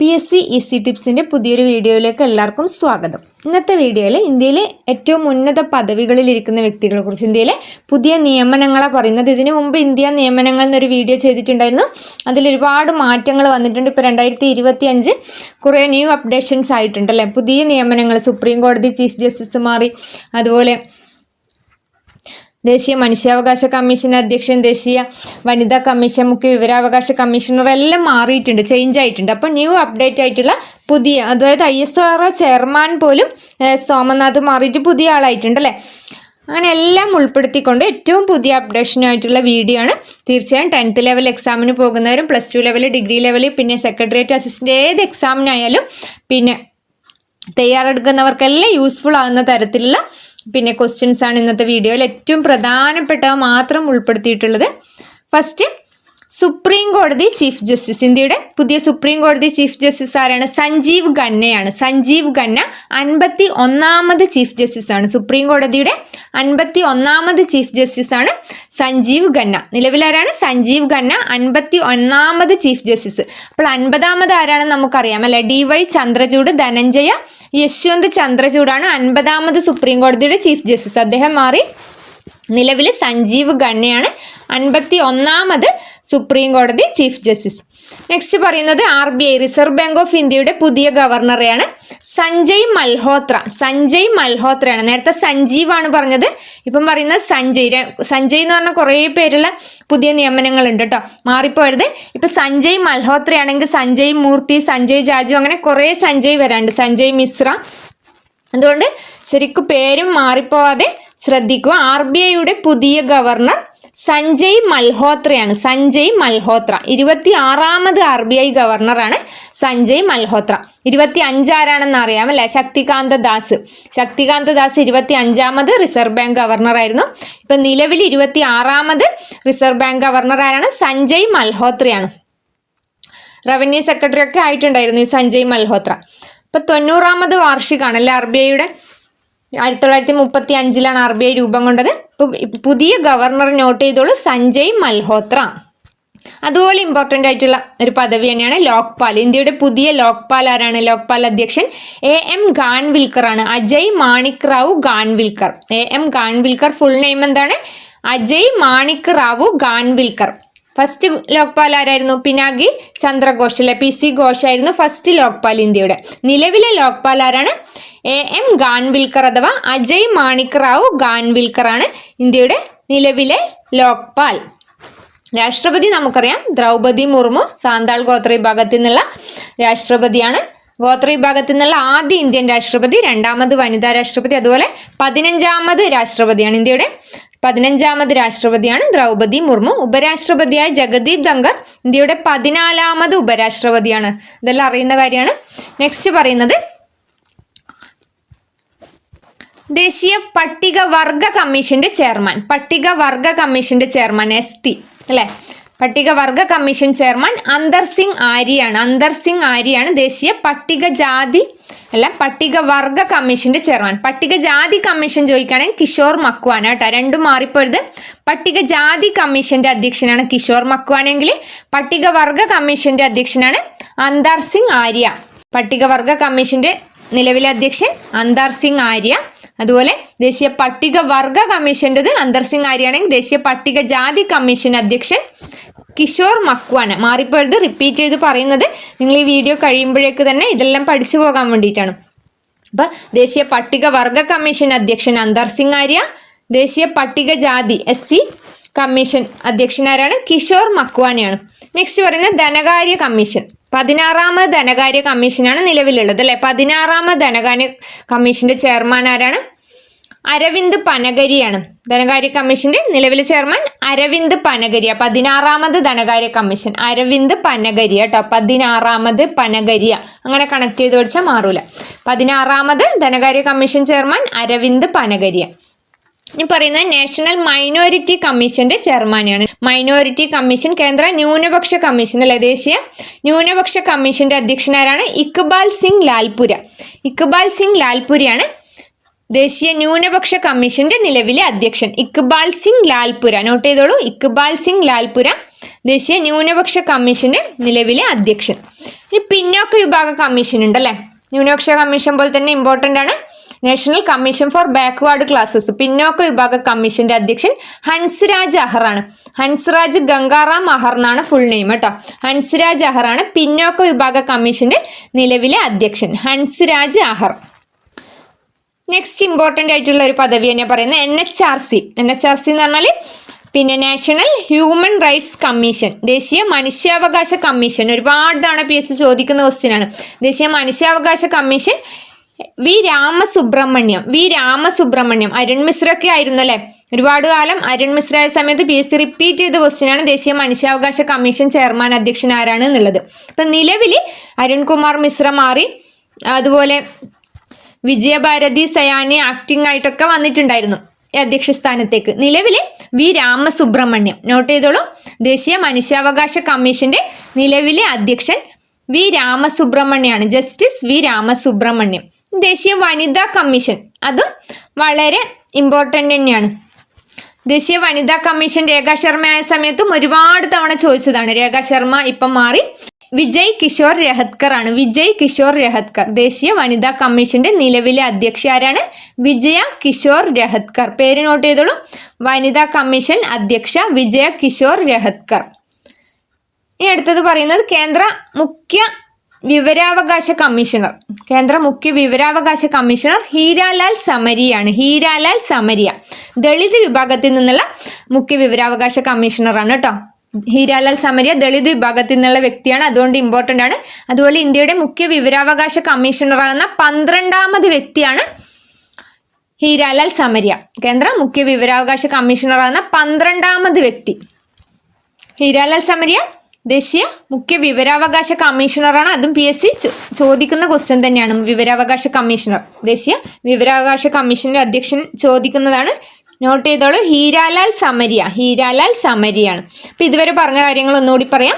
P S C E C ടിപ്സിന്റെ പുതിയൊരു വീഡിയോയിലേക്ക് എല്ലാവർക്കും സ്വാഗതം. ഇന്നത്തെ വീഡിയോയിൽ ഇന്ത്യയിലെ ഏറ്റവും ഉന്നത പദവികളിൽ ഇരിക്കുന്ന വ്യക്തികളെ കുറിച്ച് ഇന്ത്യയിലെ പുതിയ നിയമനങ്ങളെ പറയുന്നത്. ഇതിനു മുമ്പ് ഇന്ത്യ നിയമനങ്ങൾ എന്നൊരു വീഡിയോ ചെയ്തിട്ടുണ്ടായിരുന്നു. അതിൽ ഒരുപാട് മാറ്റങ്ങൾ വന്നിട്ടുണ്ട്. ഇപ്പോൾ രണ്ടായിരത്തി ഇരുപത്തി അഞ്ച് കുറേ ന്യൂ അപ്ഡേഷൻസ് ആയിട്ടുണ്ട് അല്ലേ? പുതിയ നിയമനങ്ങൾ സുപ്രീം കോടതി ചീഫ് ജസ്റ്റിസ് മാറി അതുപോലെ ദേശീയ മനുഷ്യാവകാശ കമ്മീഷൻ അധ്യക്ഷൻ ദേശീയ വനിതാ കമ്മീഷൻ മുഖ്യ വിവരാവകാശ കമ്മീഷണർ എല്ലാം മാറിയിട്ടുണ്ട് ചേഞ്ച് ആയിട്ടുണ്ട്. അപ്പോൾ ന്യൂ അപ്ഡേറ്റ് ആയിട്ടുള്ള പുതിയ അതായത് ഐ എസ് ആർ ചെയർമാൻ പോലും സോമനാഥ് മാറിയിട്ട് പുതിയ ആളായിട്ടുണ്ട് അല്ലേ? അങ്ങനെ എല്ലാം ഉൾപ്പെടുത്തിക്കൊണ്ട് ഏറ്റവും പുതിയ അപ്ഡേഷനായിട്ടുള്ള വീഡിയോ ആണ്. തീർച്ചയായും ടെൻത്ത് ലെവൽ എക്സാമിന് പോകുന്നവരും plus two level degree level പിന്നെ സെക്രട്ടേറിയറ്റ് അസിസ്റ്റന്റ് ഏത് എക്സാമിനായാലും പിന്നെ തയ്യാറെടുക്കുന്നവർക്കെല്ലാം യൂസ്ഫുൾ ആകുന്ന തരത്തിലുള്ള പിന്നെ ക്വസ്റ്റ്യൻസ് ആണ് ഇന്നത്തെ വീഡിയോയിൽ ഏറ്റവും പ്രധാനപ്പെട്ടവ മാത്രം ഉൾപ്പെടുത്തിയിട്ടുള്ളത്. ഫസ്റ്റ് സുപ്രീം കോടതി ചീഫ് ജസ്റ്റിസ് ഇന്ത്യയുടെ പുതിയ സുപ്രീം കോടതി ചീഫ് ജസ്റ്റിസ് ആരാണ്? സഞ്ജീവ് ഖന്നയാണ്. സഞ്ജീവ് ഖന്ന അൻപത്തി ഒന്നാമത് ചീഫ് ജസ്റ്റിസ് ആണ്. സുപ്രീം കോടതിയുടെ അൻപത്തി ഒന്നാമത് ചീഫ് ജസ്റ്റിസ് ആണ് സഞ്ജീവ് ഖന്ന. നിലവിലാരാണ് സഞ്ജീവ് ഖന്ന അൻപത്തി ഒന്നാമത് ചീഫ് ജസ്റ്റിസ് അപ്പോൾ അൻപതാമത് ആരാണെന്ന് നമുക്കറിയാം അല്ലെ? ഡി വൈ ചന്ദ്രചൂഡ് ധനഞ്ജയ യശ്വന്ത് ചന്ദ്രചൂഡാണ് അൻപതാമത് സുപ്രീം കോടതിയുടെ ചീഫ് ജസ്റ്റിസ് അദ്ദേഹം മാറി നിലവിൽ സഞ്ജീവ് ഖന്നയാണ് അൻപത്തി ഒന്നാമത് സുപ്രീം കോടതി ചീഫ് ജസ്റ്റിസ്. നെക്സ്റ്റ് പറയുന്നത് R B I reserve bank of ഇന്ത്യയുടെ പുതിയ ഗവർണറെയാണ് സഞ്ജയ് മൽഹോത്ര. സഞ്ജയ് മൽഹോത്രയാണ്. നേരത്തെ സഞ്ജീവാണ് പറഞ്ഞത്. ഇപ്പം പറയുന്നത് സഞ്ജയ്. സഞ്ജയ് എന്ന് പറഞ്ഞ കുറേ പേരുള്ള പുതിയ നിയമനങ്ങളുണ്ട് കേട്ടോ. മാറിപ്പോയത്. ഇപ്പൊ സഞ്ജയ് മൽഹോത്രയാണെങ്കിൽ സഞ്ജയ് മൂർത്തി സഞ്ജയ് ജാജു അങ്ങനെ കുറേ സഞ്ജയ് വരാണ്ട് സഞ്ജയ് മിശ്ര. അതുകൊണ്ട് ശരിക്കും പേരും മാറിപ്പോവാതെ ശ്രദ്ധിക്കുക. ആർ ബി ഐയുടെ പുതിയ ഗവർണർ സഞ്ജയ് മൽഹോത്രയാണ്. സഞ്ജയ് മൽഹോത്ര. ഇരുപത്തി ആറാമത് ആർ ബി ഐ ഗവർണറാണ് സഞ്ജയ് മൽഹോത്ര. ഇരുപത്തി അഞ്ചാരാണെന്ന് അറിയാമല്ലേ? ശക്തികാന്ത ദാസ്. ശക്തികാന്ത ദാസ് ഇരുപത്തി അഞ്ചാമത് റിസർവ് ബാങ്ക് ഗവർണറായിരുന്നു. ഇപ്പൊ നിലവിൽ ഇരുപത്തി ആറാമത് റിസർവ് ബാങ്ക് ഗവർണർ ആരാണ് സഞ്ജയ് മൽഹോത്രയാണ്. റവന്യൂ സെക്രട്ടറി ഒക്കെ ആയിട്ടുണ്ടായിരുന്നു ഈ സഞ്ജയ് മൽഹോത്ര. ഇപ്പൊ തൊണ്ണൂറാമത് വാർഷികമാണ് അല്ലെ ആർ ബി ഐയുടെ ആയിരത്തി തൊള്ളായിരത്തി മുപ്പത്തി അഞ്ചിലാണ് ആർ ബി ഐ രൂപം കൊണ്ടത്. പുതിയ ഗവർണർ നോട്ട് ചെയ്തോളൂ സഞ്ജയ് മൽഹോത്ര. അതുപോലെ ഇമ്പോർട്ടന്റ് ആയിട്ടുള്ള ഒരു പദവി തന്നെയാണ് ലോക്പാൽ. ഇന്ത്യയുടെ പുതിയ ലോക്പാൽ ആരാണ്? ലോക്പാൽ അധ്യക്ഷൻ എ എം ഗാൻവിൽക്കർ ആണ്. Ajay Manik Rao Khanwilkar. A M Khanwilkar full name എന്താണ്? അജയ് മാണിക് റാവു ഗാൻവിൽക്കർ. ഫസ്റ്റ് ലോക്പാൽ ആരായിരുന്നു? പിനാകി ചന്ദ്രഘോഷ് അല്ലെ? പി സി ഘോഷ് ആയിരുന്നു ഫസ്റ്റ് ലോക്പാൽ ഇന്ത്യയുടെ. നിലവിലെ ലോക്പാൽ ആരാണ്? എ എം ഗാൻവിൽക്കർ അഥവാ അജയ് മാണിക് റാവു ഗാൻവിൽക്കർ ആണ് ഇന്ത്യയുടെ നിലവിലെ ലോക്പാൽ. രാഷ്ട്രപതി നമുക്കറിയാം ദ്രൗപതി മുർമു സാന്താൾ ഗോത്ര വിഭാഗത്തിൽ നിന്നുള്ള രാഷ്ട്രപതിയാണ്. ഗോത്ര വിഭാഗത്തിൽ നിന്നുള്ള ആദ്യ ഇന്ത്യൻ രാഷ്ട്രപതി രണ്ടാമത് വനിതാ രാഷ്ട്രപതി അതുപോലെ പതിനഞ്ചാമത് രാഷ്ട്രപതിയാണ് ഇന്ത്യയുടെ പതിനഞ്ചാമത് രാഷ്ട്രപതിയാണ് ദ്രൗപതി മുർമു. ഉപരാഷ്ട്രപതിയായ ജഗദീപ് ധങ്കർ ഇന്ത്യയുടെ പതിനാലാമത് ഉപരാഷ്ട്രപതിയാണ്. ഇതെല്ലാം അറിയുന്ന കാര്യമാണ്. നെക്സ്റ്റ് പറയുന്നത് ദേശീയ പട്ടികവർഗ കമ്മീഷന്റെ ചെയർമാൻ. പട്ടികവർഗ കമ്മീഷന്റെ ചെയർമാൻ എസ് ടി അല്ലെ? പട്ടികവർഗ കമ്മീഷൻ ചെയർമാൻ അന്തർ സിംഗ് ആര്യയാണ്. അന്തർ സിംഗ് ആര്യയാണ് ദേശീയ പട്ടികജാതി അല്ല പട്ടികവർഗ കമ്മീഷന്റെ ചെയർമാൻ. പട്ടികജാതി കമ്മീഷൻ ചോദിക്കുകയാണെങ്കിൽ കിഷോർ മക്വാന കേട്ടോ. രണ്ടും മാറിപ്പോയത് പട്ടികജാതി കമ്മീഷന്റെ അധ്യക്ഷനാണ് കിഷോർ മക്വാനെങ്കിൽ പട്ടികവർഗ കമ്മീഷന്റെ അധ്യക്ഷനാണ് അന്തർ സിംഗ് ആര്യ. പട്ടികവർഗ കമ്മീഷന്റെ നിലവിലെ അധ്യക്ഷൻ അന്തർ സിംഗ് ആര്യ. അതുപോലെ ദേശീയ പട്ടിക വർഗ കമ്മീഷന്റെത് അന്തർ സിംഗ് ആര്യാണെങ്കിൽ ദേശീയ പട്ടിക ജാതി കമ്മീഷൻ അധ്യക്ഷൻ കിഷോർ മക്വാണ്. മാറിപ്പോയത് റിപ്പീറ്റ് ചെയ്ത് പറയുന്നത് നിങ്ങൾ ഈ വീഡിയോ കഴിയുമ്പോഴേക്ക് തന്നെ ഇതെല്ലാം പഠിച്ചു പോകാൻ വേണ്ടിയിട്ടാണ്. അപ്പൊ ദേശീയ പട്ടിക വർഗ കമ്മീഷൻ അധ്യക്ഷൻ അന്തർ സിംഗ് ആര്യ ദേശീയ പട്ടികജാതി എസ് സി കമ്മീഷൻ അധ്യക്ഷനാരാണ് കിഷോർ മക്വാനയാണ്. നെക്സ്റ്റ് പറയുന്നത് ധനകാര്യ കമ്മീഷൻ. പതിനാറാമത് ധനകാര്യ കമ്മീഷനാണ് നിലവിലുള്ളത് അല്ലെ? പതിനാറാമത് ധനകാര്യ കമ്മീഷന്റെ ചെയർമാൻ ആരാണ്? അരവിന്ദ് പനഗരിയാണ്. ധനകാര്യ കമ്മീഷന്റെ നിലവിലെ ചെയർമാൻ അരവിന്ദ് പനഗരിയ പതിനാറാമത് ധനകാര്യ കമ്മീഷൻ. അരവിന്ദ് പനഗരിയ കേട്ടോ. പതിനാറാമത് പനഗരിയ അങ്ങനെ കണക്ട് ചെയ്ത് പഠിച്ചാൽ മാറൂല. പതിനാറാമത് ധനകാര്യ കമ്മീഷൻ ചെയർമാൻ അരവിന്ദ് പനഗരിയ ഇനി പറയുന്നത് നാഷണൽ മൈനോറിറ്റി കമ്മീഷന്റെ ചെയർമാനാണ് മൈനോറിറ്റി കമ്മീഷൻ കേന്ദ്ര ന്യൂനപക്ഷ കമ്മീഷൻ അല്ലെ ദേശീയ ന്യൂനപക്ഷ കമ്മീഷന്റെ അധ്യക്ഷനാരാണ് ഇക്ബാൽ സിംഗ് ലാൽപുര. ഇക്ബാൽ സിംഗ് ലാൽപുരയാണ് ദേശീയ ന്യൂനപക്ഷ കമ്മീഷന്റെ നിലവിലെ അധ്യക്ഷൻ. ഇക്ബാൽ സിംഗ് ലാൽപുര നോട്ട് ചെയ്തോളൂ. ഇക്ബാൽ സിംഗ് ലാൽപുര ദേശീയ ന്യൂനപക്ഷ കമ്മീഷന്റെ നിലവിലെ അധ്യക്ഷൻ. ഇനി പിന്നോക്ക വിഭാഗ കമ്മീഷൻ ഉണ്ടല്ലേ ന്യൂനപക്ഷ കമ്മീഷൻ പോലെ തന്നെ ഇമ്പോർട്ടന്റ് ആണ്. National commission for backward classes പിന്നോക്ക വിഭാഗ കമ്മീഷന്റെ അധ്യക്ഷൻ ഹൻസ്രാജ് അഹറാണ്. ഹൻസ്രാജ് ഗംഗാറാം അഹർ എന്നാണ് ഫുൾ നെയിം കേട്ടോ ഹൻസ്രാജ് അഹറാണ് പിന്നോക്ക വിഭാഗ കമ്മീഷന്റെ നിലവിലെ അധ്യക്ഷൻ. ഹൻസ്രാജ് അഹർ നെക്സ്റ്റ് ഇമ്പോർട്ടന്റ് ആയിട്ടുള്ള ഒരു പദവി തന്നെ പറയുന്നത് N H R C N H R C എന്ന് പറഞ്ഞാൽ പിന്നെ നാഷണൽ ഹ്യൂമൻ റൈറ്റ്സ് കമ്മീഷൻ ദേശീയ മനുഷ്യാവകാശ കമ്മീഷൻ. ഒരുപാട് തവണ പി എസ് സി ചോദിക്കുന്ന ക്വസ്റ്റ്യൻ ആണ്. ദേശീയ മനുഷ്യാവകാശ commission V Ramasubramanian V Ramasubramanian Arun Mishra ഒക്കെ ആയിരുന്നു അല്ലേ ഒരുപാട് കാലം അരുൺ മിശ്ര ആയ സമയത്ത് പി എസ് സി റിപ്പീറ്റ് ചെയ്ത ക്വസ്റ്റിനാണ് ദേശീയ മനുഷ്യാവകാശ കമ്മീഷൻ ചെയർമാൻ അധ്യക്ഷൻ ആരാണ് എന്നുള്ളത്. അപ്പം നിലവിൽ അരുൺകുമാർ മിശ്ര മാറി അതുപോലെ വിജയഭാരതി സയാനി ആക്ടിംഗ് ആയിട്ടൊക്കെ വന്നിട്ടുണ്ടായിരുന്നു അധ്യക്ഷ സ്ഥാനത്തേക്ക് നിലവിൽ വി രാമസുബ്രഹ്മണ്യം നോട്ട് ചെയ്തോളൂ ദേശീയ മനുഷ്യാവകാശ കമ്മീഷന്റെ നിലവിലെ അധ്യക്ഷൻ വി രാമസുബ്രഹ്മണ്യാണ്. Justice V Ramasubramanian. ദേശീയ വനിതാ കമ്മീഷൻ. അതും വളരെ ഇമ്പോർട്ടന്റ് തന്നെയാണ്. ദേശീയ വനിതാ കമ്മീഷൻ രേഖാ ശർമ്മ ആയ സമയത്തും ഒരുപാട് തവണ ചോദിച്ചതാണ്. രേഖാ ശർമ്മ ഇപ്പം മാറി. വിജയ് കിഷോർ രഹത്കർ ആണ്. വിജയ് കിഷോർ രഹത്കർ. ദേശീയ വനിതാ കമ്മീഷന്റെ നിലവിലെ അധ്യക്ഷ ആരാണ്? വിജയ കിഷോർ രഹത്കർ. പേര് നോട്ട് ചെയ്തോളൂ. വനിതാ കമ്മീഷൻ അധ്യക്ഷ വിജയ കിഷോർ രഹത്കർ. ഇനി അടുത്തത് പറയുന്നത് കേന്ദ്ര മുഖ്യ വിവരാവകാശ കമ്മീഷണർ. കേന്ദ്ര മുഖ്യ വിവരാവകാശ കമ്മീഷണർ ഹീരാലാൽ സമരിയാണ്. ഹീരാലാൽ സമരിയ. ദളിത് വിഭാഗത്തിൽ നിന്നുള്ള മുഖ്യ വിവരാവകാശ കമ്മീഷണറാണ് കേട്ടോ. ഹീരാലാൽ സമരിയ ദളിത് വിഭാഗത്തിൽ നിന്നുള്ള വ്യക്തിയാണ്. അതുകൊണ്ട് ഇമ്പോർട്ടന്റ് ആണ്. അതുപോലെ ഇന്ത്യയുടെ മുഖ്യ വിവരാവകാശ കമ്മീഷണറാകുന്ന പന്ത്രണ്ടാമത് വ്യക്തിയാണ് ഹീരാലാൽ സമരിയ. കേന്ദ്ര മുഖ്യ വിവരാവകാശ കമ്മീഷണറാകുന്ന പന്ത്രണ്ടാമത് വ്യക്തി. ഹീരാലാൽ സമരിയ ദേശീയ മുഖ്യ വിവരാവകാശ കമ്മീഷണറാണ്. അതും പി എസ് സി ചോദിക്കുന്ന ക്വസ്റ്റ്യൻ തന്നെയാണ്. വിവരാവകാശ കമ്മീഷണർ. ദേശീയ വിവരാവകാശ കമ്മീഷന്റെ അധ്യക്ഷൻ ചോദിക്കുന്നതാണ്. നോട്ട് ചെയ്തോളൂ. ഹീരാലാൽ സമരിയ. ഹീരാലാൽ സമരിയാണ്. അപ്പം ഇതുവരെ പറഞ്ഞ കാര്യങ്ങൾ ഒന്നുകൂടി പറയാം.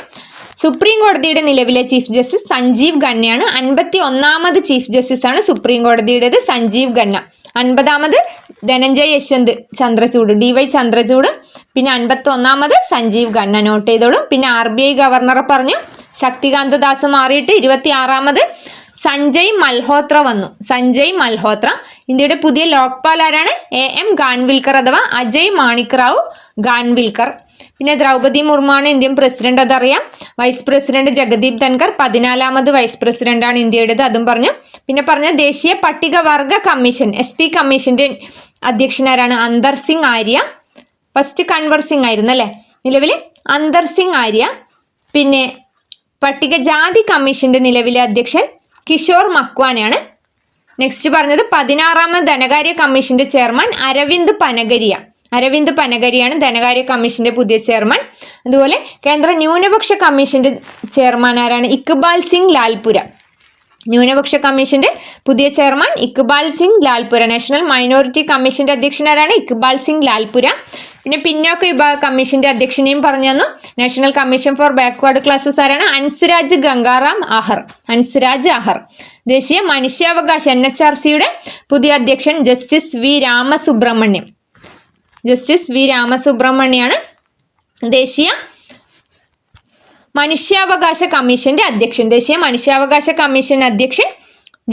സുപ്രീം കോടതിയുടെ നിലവിലെ ചീഫ് ജസ്റ്റിസ് സഞ്ജീവ് ഖന്നയാണ്. അൻപത്തി ഒന്നാമത് ചീഫ് ജസ്റ്റിസ് ആണ് സുപ്രീം കോടതിയുടേത് സഞ്ജീവ് ഖന്ന. അൻപതാമത് Dhananjay Yashwant Chandrachud. D Y Chandrachud. പിന്നെ അൻപത്തി ഒന്നാമത് സഞ്ജീവ് ഖന്ന നോട്ട് ചെയ്തോളൂ. പിന്നെ ആർ ബി ഐ ഗവർണറെ പറഞ്ഞു ശക്തികാന്ത ദാസ് മാറിയിട്ട് ഇരുപത്തി ആറാമത് സഞ്ജയ് മൽഹോത്ര വന്നു. സഞ്ജയ് മൽഹോത്ര. ഇന്ത്യയുടെ പുതിയ ലോക്പാൽ ആരാണ്? എ എം ഗാൻവിൽക്കർ അഥവാ അജയ് മാണിക്റാവു ഗാൻവിൽക്കർ. പിന്നെ ദ്രൗപതി മുർമാണ് ഇന്ത്യൻ പ്രസിഡന്റ് അതറിയാം. വൈസ് പ്രസിഡന്റ് ജഗദീപ് ധൻകർ പതിനാലാമത് വൈസ് പ്രസിഡന്റാണ് ഇന്ത്യയുടേത് അതും പറഞ്ഞു. പിന്നെ പറഞ്ഞ ദേശീയ പട്ടികവർഗ കമ്മീഷൻ എസ് ടി കമ്മീഷന്റെ അധ്യക്ഷനാരാണ് അന്തർ സിംഗ് ആര്യ. ഫസ്റ്റ് കൺവർ സിംഗ് ആയിരുന്നു അല്ലേ? നിലവിൽ അന്തർ സിംഗ് ആര്യ പിന്നെ പട്ടികജാതി കമ്മീഷന്റെ നിലവിലെ അധ്യക്ഷൻ കിഷോർ മക്വാനാണ് നെക്സ്റ്റ് പറഞ്ഞത് പതിനാറാമത് ധനകാര്യ കമ്മീഷന്റെ ചെയർമാൻ അരവിന്ദ് പനഗരിയ. അരവിന്ദ് പനഗരിയാണ് ധനകാര്യ കമ്മീഷന്റെ പുതിയ ചെയർമാൻ. അതുപോലെ കേന്ദ്ര ന്യൂനപക്ഷ കമ്മീഷന്റെ ചെയർമാൻ ആരാണ്? ഇക്ബാൽ സിംഗ് ലാൽപുര. ന്യൂനപക്ഷ കമ്മീഷന്റെ പുതിയ chairman Iqbal Singh Lalpura national minority കമ്മീഷന്റെ അധ്യക്ഷനാരാണ് ഇക്ബാൽ സിംഗ് ലാൽപുര. പിന്നെ പിന്നോക്ക വിഭാഗ കമ്മീഷന്റെ അധ്യക്ഷനെയും പറഞ്ഞു തന്നു. National commission for backward classes ആരാണ്? അൻസ്രാജ് ഗംഗാറാം അഹർ അൻസ്രാജ് അഹർ ദേശീയ മനുഷ്യാവകാശ എൻ എച്ച് ആർ സിയുടെ പുതിയ അധ്യക്ഷൻ justice V Ramasubramanian. Justice V രാമസുബ്രഹ്മണ്യാണ് ദേശീയ മനുഷ്യാവകാശ കമ്മീഷന്റെ അധ്യക്ഷൻ ദേശീയ മനുഷ്യാവകാശ കമ്മീഷൻ അധ്യക്ഷൻ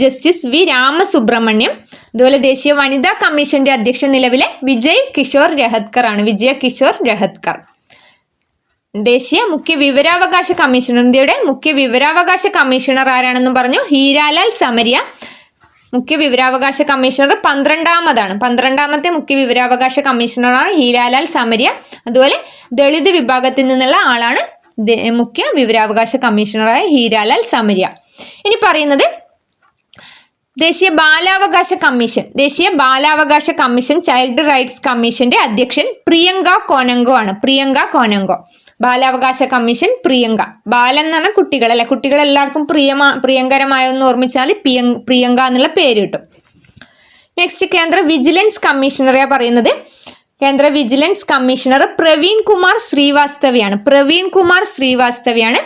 ജസ്റ്റിസ് വി രാമസുബ്രഹ്മണ്യം അതുപോലെ ദേശീയ വനിതാ കമ്മീഷന്റെ അധ്യക്ഷൻ നിലവിലെ വിജയ് കിഷോർ രഹത്കർ ആണ്. വിജയ കിഷോർ രഹത്കർ. ദേശീയ മുഖ്യ വിവരാവകാശ കമ്മീഷണർ ഇന്ത്യയുടെ മുഖ്യ വിവരാവകാശ കമ്മീഷണർ ആരാണെന്ന് പറഞ്ഞു. ഹീരാലാൽ സമരിയ മുഖ്യ വിവരാവകാശ കമ്മീഷണർ പന്ത്രണ്ടാമതാണ്. പന്ത്രണ്ടാമത്തെ മുഖ്യ വിവരാവകാശ കമ്മീഷണറാണ് ഹീരാലാൽ സമരിയ. അതുപോലെ ദളിത് വിഭാഗത്തിൽ നിന്നുള്ള ആളാണ് മുഖ്യ വിവരാവകാശ കമ്മീഷണറായ ഹീരാലാൽ സമരിയ. ഇനി പറയുന്നത് ദേശീയ ബാലാവകാശ കമ്മീഷൻ. ദേശീയ ബാലാവകാശ കമ്മീഷൻ ചൈൽഡ് റൈറ്റ്സ് കമ്മീഷന്റെ അധ്യക്ഷൻ പ്രിയങ്ക കോനങ്കോ ആണ്. പ്രിയങ്ക കോനങ്കോ. ബാലാവകാശ കമ്മീഷൻ പ്രിയങ്ക. ബാലൻ എന്ന് പറഞ്ഞാൽ കുട്ടികൾ അല്ലെ കുട്ടികൾ എല്ലാവർക്കും പ്രിയമാ പ്രിയങ്കരമായെന്ന് ഓർമ്മിച്ചാൽ പ്രിയ- പ്രിയങ്ക എന്നുള്ള പേര് കിട്ടും. നെക്സ്റ്റ് കേന്ദ്ര വിജിലൻസ് കമ്മീഷണറെ പറയുന്നത് കേന്ദ്ര വിജിലൻസ് കമ്മീഷണർ പ്രവീൺ കുമാർ ശ്രീവാസ്തവയാണ്. പ്രവീൺ കുമാർ ശ്രീവാസ്തവയാണ്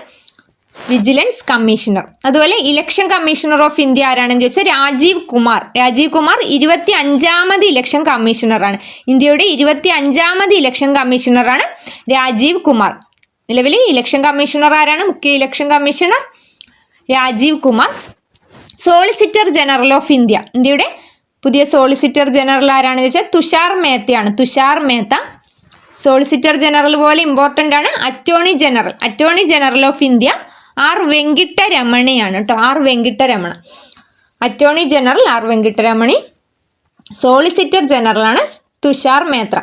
വിജിലൻസ് കമ്മീഷണർ. അതുപോലെ ഇലക്ഷൻ കമ്മീഷണർ ഓഫ് ഇന്ത്യ ആരാണെന്ന് ചോദിച്ചാൽ രാജീവ് കുമാർ. രാജീവ് കുമാർ ഇരുപത്തി അഞ്ചാമത് ഇലക്ഷൻ കമ്മീഷണറാണ് ഇന്ത്യയുടെ ഇരുപത്തി അഞ്ചാമത് ഇലക്ഷൻ കമ്മീഷണറാണ് രാജീവ് കുമാർ. നിലവിലെ ഇലക്ഷൻ കമ്മീഷണർ ആരാണ്? മുഖ്യ election commissioner Rajiv Kumar. Solicitor general of India. ഇന്ത്യയുടെ പുതിയ സോളിസിറ്റർ ജനറൽ ആരാണെന്ന് വെച്ചാൽ തുഷാർ മേത്തയാണ്. തുഷാർ മേത്ത സോളിസിറ്റർ ജനറൽ പോലെ ഇമ്പോർട്ടന്റ് ആണ്. Attorney general attorney general of India R വെങ്കിട്ടരമണിയാണ് കേട്ടോ R Venkataramana attorney general R Venkataramani solicitor ജനറലാണ് Tushar Mehta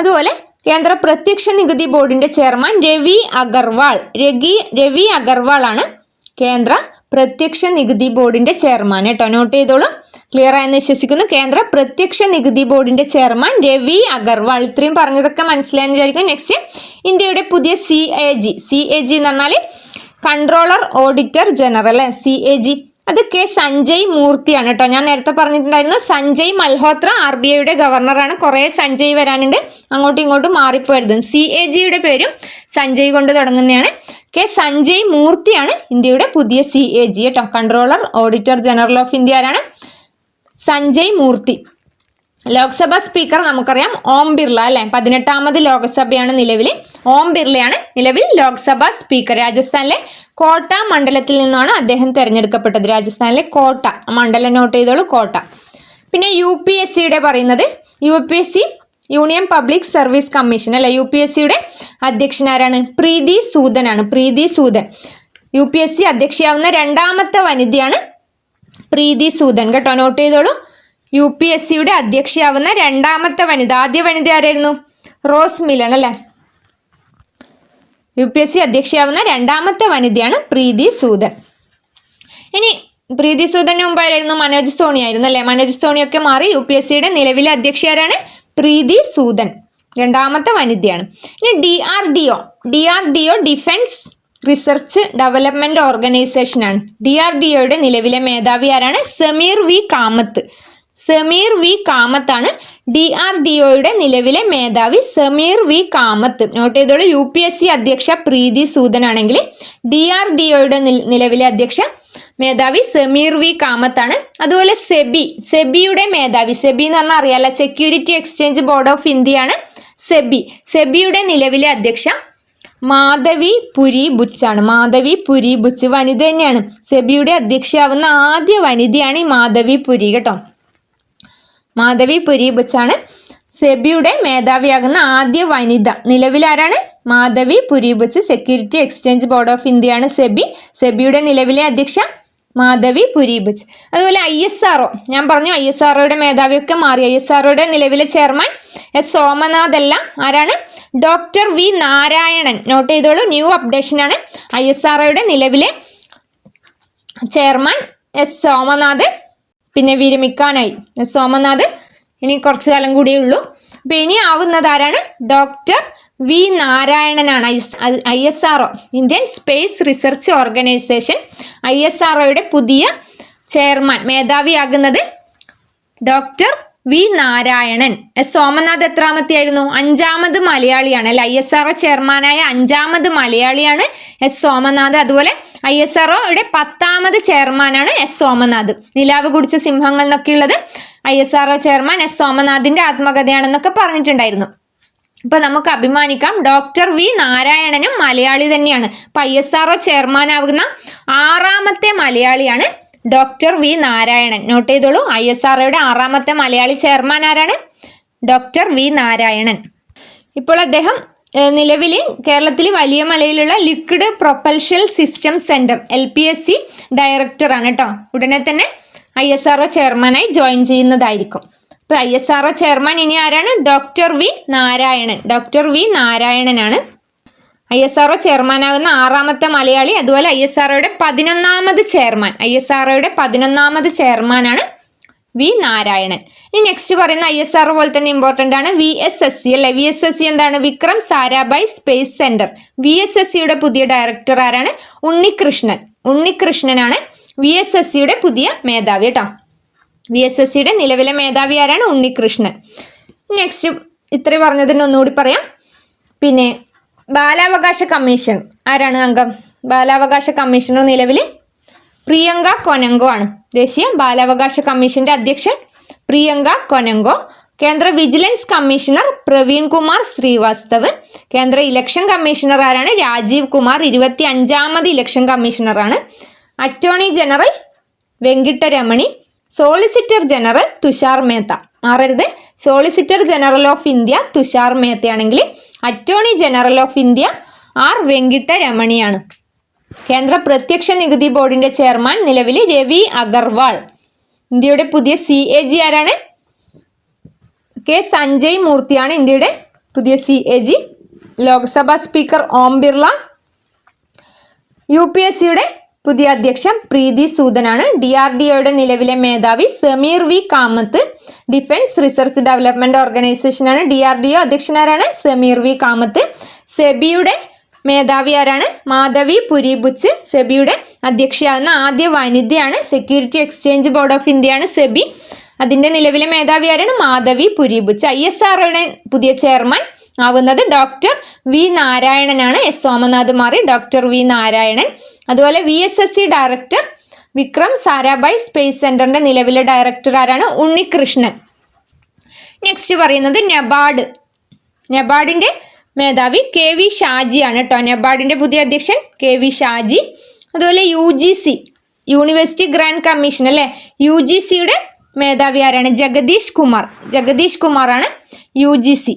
അതുപോലെ കേന്ദ്ര പ്രത്യക്ഷ നികുതി ബോർഡിന്റെ ചെയർമാൻ രവി അഗർവാൾ. രഗി രവി അഗർവാൾ ആണ് കേന്ദ്ര പ്രത്യക്ഷ നികുതി ബോർഡിന്റെ ചെയർമാൻ കേട്ടോ നോട്ട് ചെയ്തോളൂ. ക്ലിയർ ആയെന്ന് വിശ്വസിക്കുന്നു. കേന്ദ്ര പ്രത്യക്ഷ നികുതി ബോർഡിന്റെ ചെയർമാൻ രവി അഗർവാൾ. ഇത്രയും പറഞ്ഞതൊക്കെ മനസ്സിലായെന്ന് വിചാരിക്കും നെക്സ്റ്റ് ഇന്ത്യയുടെ പുതിയ C A G C A G എന്ന് പറഞ്ഞാൽ controller auditor general C A G അത് കെ സഞ്ജയ് മൂർത്തിയാണ് കേട്ടോ. ഞാൻ നേരത്തെ പറഞ്ഞിട്ടുണ്ടായിരുന്നു സഞ്ജയ് മൽഹോത്ര ആർ ബി ഐയുടെ ഗവർണറാണ് കുറേ സഞ്ജയ് വരാനുണ്ട്. അങ്ങോട്ടും ഇങ്ങോട്ടും മാറിപ്പോയിരുന്നു സി എ ജിയുടെ പേരും സഞ്ജയ് കൊണ്ട് തുടങ്ങുന്നതാണ്. കെ സഞ്ജയ് മൂർത്തിയാണ് ഇന്ത്യയുടെ പുതിയ സി എ ജി കേട്ടോ. Controller auditor general of India ആരാണ്? സഞ്ജയ് മൂർത്തി. ലോക്സഭാ സ്പീക്കർ നമുക്കറിയാം ഓം ബിർള അല്ലെ? പതിനെട്ടാമത് ലോക്സഭയാണ് നിലവിൽ ഓം ബിർളയാണ് നിലവിൽ ലോക്സഭാ സ്പീക്കർ. രാജസ്ഥാനിലെ കോട്ട മണ്ഡലത്തിൽ നിന്നാണ് അദ്ദേഹം തിരഞ്ഞെടുക്കപ്പെട്ടത്. രാജസ്ഥാനിലെ കോട്ട. മണ്ഡലം നോട്ട് ചെയ്തോളൂ കോട്ട. പിന്നെ യു പി എസ് സിയുടെ പറയുന്നത് U P S C union public service commission. അല്ലെ? യു പി എസ് സിയുടെ അധ്യക്ഷൻ ആരാണ്? Preeti സൂദനാണ്. Preeti Sudan. U P S C അധ്യക്ഷയാവുന്ന രണ്ടാമത്തെ വനിതയാണ് പ്രീതി സൂദൻ കേട്ടോ. നോട്ട് ചെയ്തോളൂ. യു പി എസ് സിയുടെ അധ്യക്ഷയാവുന്ന രണ്ടാമത്തെ വനിത ആദ്യ വനിത ആരായിരുന്നു? റോസ് മിലൻ അല്ലേ? യു പി എസ് സി അധ്യക്ഷയാവുന്ന രണ്ടാമത്തെ വനിതയാണ് പ്രീതി സൂദൻ. ഇനി പ്രീതി സൂദന് മുമ്പായിരുന്നു മനോജ് സോണി ആയിരുന്നു അല്ലേ? മനോജ് സോണിയൊക്കെ മാറി യു പി എസ് സിയുടെ നിലവിലെ അധ്യക്ഷയാരാണ് പ്രീതി സൂദൻ. രണ്ടാമത്തെ വനിതയാണ്. ഇനി D R D O. D R D O defence research development ഓർഗനൈസേഷനാണ്. D R D ഒയുടെ നിലവിലെ മേധാവി ആരാണ്? സമീർ വി കാമത്ത്. സമീർ വി കാമത്താണ് ഡി ആർ ഡി ഒയുടെ നിലവിലെ മേധാവി സമീർ വി കാമത്ത്. നോട്ട് ചെയ്തോളൂ യു പി എസ് സി അധ്യക്ഷ പ്രീതി സൂദനാണെങ്കിൽ ഡി ആർ ഡി ഒയുടെ നിലവിലെ അധ്യക്ഷ മേധാവി സമീർ വി കാമത്താണ്. അതുപോലെ സെബി സെബിയുടെ മേധാവി. സെബി എന്ന് പറഞ്ഞാൽ അറിയാലോ സെക്യൂരിറ്റി എക്സ്ചേഞ്ച് ബോർഡ് ഓഫ് ഇന്ത്യയാണ് സെബി. സെബിയുടെ നിലവിലെ അധ്യക്ഷ മാധവി പുരി ബുച്ചാണ്. മാധവി പുരി ബുച്ച് വനിത തന്നെയാണ്. സെബിയുടെ അധ്യക്ഷയാവുന്ന ആദ്യ വനിതയാണ് ഈ മാധവി പുരി കേട്ടോ. മാധവി പുരി ബുച്ചാണ്. സെബിയുടെ മേധാവിയാകുന്ന ആദ്യ വനിത. നിലവിലാരാണ് Madhabi Puri Buch security exchange board of ഇന്ത്യയാണ് സെബി. സെബിയുടെ നിലവിലെ അധ്യക്ഷ മാധവി പുരി പുരീബച്ച് അതുപോലെ ഐ എസ് ആർഒ ഞാൻ പറഞ്ഞു ഐ എസ് ആർഒയുടെ മേധാവിയൊക്കെ മാറി. ഐ എസ് ആർഒയുടെ നിലവിലെ ചെയർമാൻ എസ് സോമനാഥ് അല്ല ആരാണ്? Doctor V Narayanan. നോട്ട് ചെയ്തോളൂ. ന്യൂ അപ്ഡേഷൻ ആണ്. ഐ എസ് ആർ ഒയുടെ നിലവിലെ ചെയർമാൻ എസ് സോമനാഥ്. പിന്നെ വിരമിക്കാനായി. എസ് സോമനാഥ് ഇനി കുറച്ചു കാലം കൂടിയേ ഉള്ളൂ. അപ്പൊ ഇനി ആവുന്നത് ആരാണ്? Doctor V നാരായണനാണ്. I S R O Indian space research organisation I S R ഒയുടെ പുതിയ chairman മേധാവിയാകുന്നത് doctor V Narayanan. S Somanath എത്രാമത്തെയായിരുന്നു? അഞ്ചാമത് മലയാളിയാണ്. അല്ലെ? ഐ എസ് ആർ ഒ ചെയർമാനായ അഞ്ചാമത് മലയാളിയാണ് എസ് സോമനാഥ്. അതുപോലെ ഐ എസ് ആർ ഒയുടെ പത്താമത് ചെയർമാനാണ് എസ് സോമനാഥ്. നിലാവ് കുടിച്ച സിംഹങ്ങൾ എന്നൊക്കെ ഉള്ളത് I S R O chairman S സോമനാഥിന്റെ ആത്മകഥയാണെന്നൊക്കെ പറഞ്ഞിട്ടുണ്ടായിരുന്നു. ഇപ്പൊ നമുക്ക് അഭിമാനിക്കാം. ഡോക്ടർ വി നാരായണനും മലയാളി തന്നെയാണ്. ഇപ്പൊ ഐ എസ് ആർ ഒ ചെയർമാനാകുന്ന ആറാമത്തെ മലയാളിയാണ് ഡോക്ടർ വി നാരായണൻ. നോട്ട് ചെയ്തോളൂ. ഐ എസ് ആർഒയുടെ ആറാമത്തെ മലയാളി ചെയർമാൻ ആരാണ്? Doctor V Narayanan. ഇപ്പോൾ അദ്ദേഹം നിലവിൽ കേരളത്തിൽ വലിയ മലയിലുള്ള liquid propulsion system centre L P S C ഡയറക്ടറാണ് കേട്ടോ. ഉടനെ തന്നെ ഐ എസ് ആർഒ ചെയർമാനായി ജോയിൻ ചെയ്യുന്നതായിരിക്കും. അപ്പോൾ I S R O chairman ഇനി ആരാണ്? Doctor V Narayanan. Doctor V നാരായണനാണ്. I S R O ചെയർമാനാകുന്ന ആറാമത്തെ മലയാളി അതുപോലെ ഐ എസ് ആർഒയുടെ പതിനൊന്നാമത് ചെയർമാൻ. ഐ എസ് ആർഒയുടെ പതിനൊന്നാമത് ചെയർമാനാണ് വി നാരായണൻ. ഇനി നെക്സ്റ്റ് പറയുന്ന ഐ എസ് ആർ പോലെ തന്നെ ഇമ്പോർട്ടന്റ് ആണ് വി എസ് എസ് സി. അല്ലെ? വി എസ് എസ് സി എന്താണ്? Vikram Sarabhai space centre V S S സിയുടെ പുതിയ ഡയറക്ടർ ആരാണ്? ഉണ്ണികൃഷ്ണൻ. ഉണ്ണികൃഷ്ണനാണ് വി എസ് എസ് സിയുടെ പുതിയ മേധാവി കേട്ടോ. വി എസ് എസ് സിയുടെ നിലവിലെ മേധാവി ആരാണ്? ഉണ്ണികൃഷ്ണൻ. നെക്സ്റ്റ് ഇത്രയും പറഞ്ഞതിന് ഒന്നുകൂടി പറയാം. പിന്നെ ബാലാവകാശ കമ്മീഷൻ. ആരാണ് അംഗം? ബാലാവകാശ കമ്മീഷണർ നിലവിൽ പ്രിയങ്ക കൊനങ്കോ ആണ്. ദേശീയ ബാലാവകാശ കമ്മീഷന്റെ അധ്യക്ഷൻ പ്രിയങ്ക കൊനങ്കോ. കേന്ദ്ര വിജിലൻസ് കമ്മീഷണർ പ്രവീൺ കുമാർ ശ്രീവാസ്തവ്. കേന്ദ്ര ഇലക്ഷൻ കമ്മീഷണർ ആരാണ്? രാജീവ് കുമാർ ഇരുപത്തി അഞ്ചാമത് election കമ്മീഷണറാണ് attorney general Venkataramani. Solicitor general Tushar Mehta. മാറരുത്. Solicitor general of India Tushar മേത്തയാണെങ്കിൽ attorney general of India R Venkata രമണിയാണ്. കേന്ദ്ര പ്രത്യക്ഷ നികുതി ബോർഡിന്റെ ചെയർമാൻ നിലവിൽ രവി അഗർവാൾ. ഇന്ത്യയുടെ പുതിയ സി എ ജി ആരാണ്? കെ സഞ്ജയ് മൂർത്തിയാണ് ഇന്ത്യയുടെ പുതിയ C A G Lok Sabha speaker Om Birla. U P S സിയുടെ പുതിയ അധ്യക്ഷൻ പ്രീതി സൂദനാണ്. ഡി ആർ ഡി ഒയുടെ നിലവിലെ മേധാവി Sameer V Kamath. Defence research development ഓർഗനൈസേഷനാണ് D R D O അധ്യക്ഷനാരാണ് സമീർ വി കാമത്ത്. സെബിയുടെ മേധാവി ആരാണ്? മാധവി പുരിബുച്ച് സെബിയുടെ അധ്യക്ഷയാകുന്ന ആദ്യ വനിതയാണ്. സെക്യൂരിറ്റി എക്സ്ചേഞ്ച് ബോർഡ് ഓഫ് ഇന്ത്യയാണ് സെബി. അതിന്റെ നിലവിലെ മേധാവി ആരാണ്? മാധവി പുരിബുച്ച്. ഐ എസ് ആർഒയുടെ പുതിയ ചെയർമാൻ ആവുന്നത് ഡോക്ടർ വി നാരായണനാണ്. എസ് സോമനാഥ് മാറി. Doctor V Narayanan. അതുപോലെ V S S C director Vikram Sarabhai space സെന്ററിന്റെ നിലവിലെ ഡയറക്ടർ ആരാണ്? ഉണ്ണികൃഷ്ണൻ. നെക്സ്റ്റ് പറയുന്നത് നബാർഡ്. നബാർഡിന്റെ മേധാവി കെ വി ഷാജിയാണ് കേട്ടോ നബാർഡിന്റെ പുതിയ അധ്യക്ഷൻ കെ വി ഷാജി അതുപോലെ U G C university grant commission അല്ലെ? യു ജി സിയുടെ മേധാവി ആരാണ്? ജഗദീഷ് കുമാർ. ജഗദീഷ് കുമാറാണ് U G C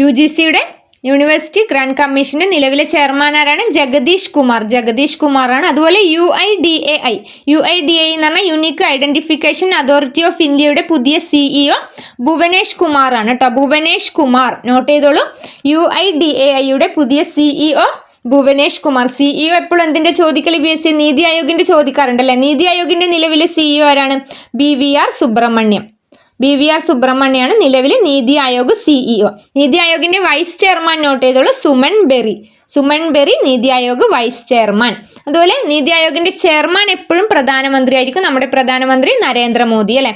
U G സിയുടെ യൂണിവേഴ്സിറ്റി ഗ്രാൻഡ് കമ്മീഷന്റെ നിലവിലെ ചെയർമാൻ ആരാണ്? ജഗദീഷ് കുമാർ. ജഗദീഷ് കുമാറാണ്. അതുപോലെ U I D A I. U I D I എന്ന് പറഞ്ഞാൽ യുണീക്ക് ഐഡന്റിഫിക്കേഷൻ അതോറിറ്റി ഓഫ് ഇന്ത്യയുടെ പുതിയ സിഇഒ ഭുവനേഷ് കുമാറാണ് കേട്ടോ. ഭുവനേഷ് കുമാർ. നോട്ട് ചെയ്തോളൂ. യു ഐ ഡി എ ഐയുടെ പുതിയ സിഇഒ ഭുവനേഷ് കുമാർ. സിഇഒ എപ്പോഴും എന്തിന്റെ ചോദിക്കൽ ബി എസ് സി നീതി ആയോഗിന്റെ ചോദിക്കാറുണ്ടല്ലേ? നീതി ആയോഗിന്റെ നിലവിലെ സിഇഒ ആരാണ്? B V R Subrahmanyam B V R സുബ്രഹ്മണ്യാണ് നിലവിലെ നീതി ആയോഗ് സിഇഒ നീതി ആയോഗിന്റെ വൈസ് ചെയർമാൻ നോട്ട് ചെയ്തോളൂ Suman berry. Suman berry NITI Aayog vice chairman അതുപോലെ നീതി ആയോഗിന്റെ ചെയർമാൻ എപ്പോഴും പ്രധാനമന്ത്രി ആയിരിക്കും നമ്മുടെ പ്രധാനമന്ത്രി നരേന്ദ്രമോദി അല്ലെ?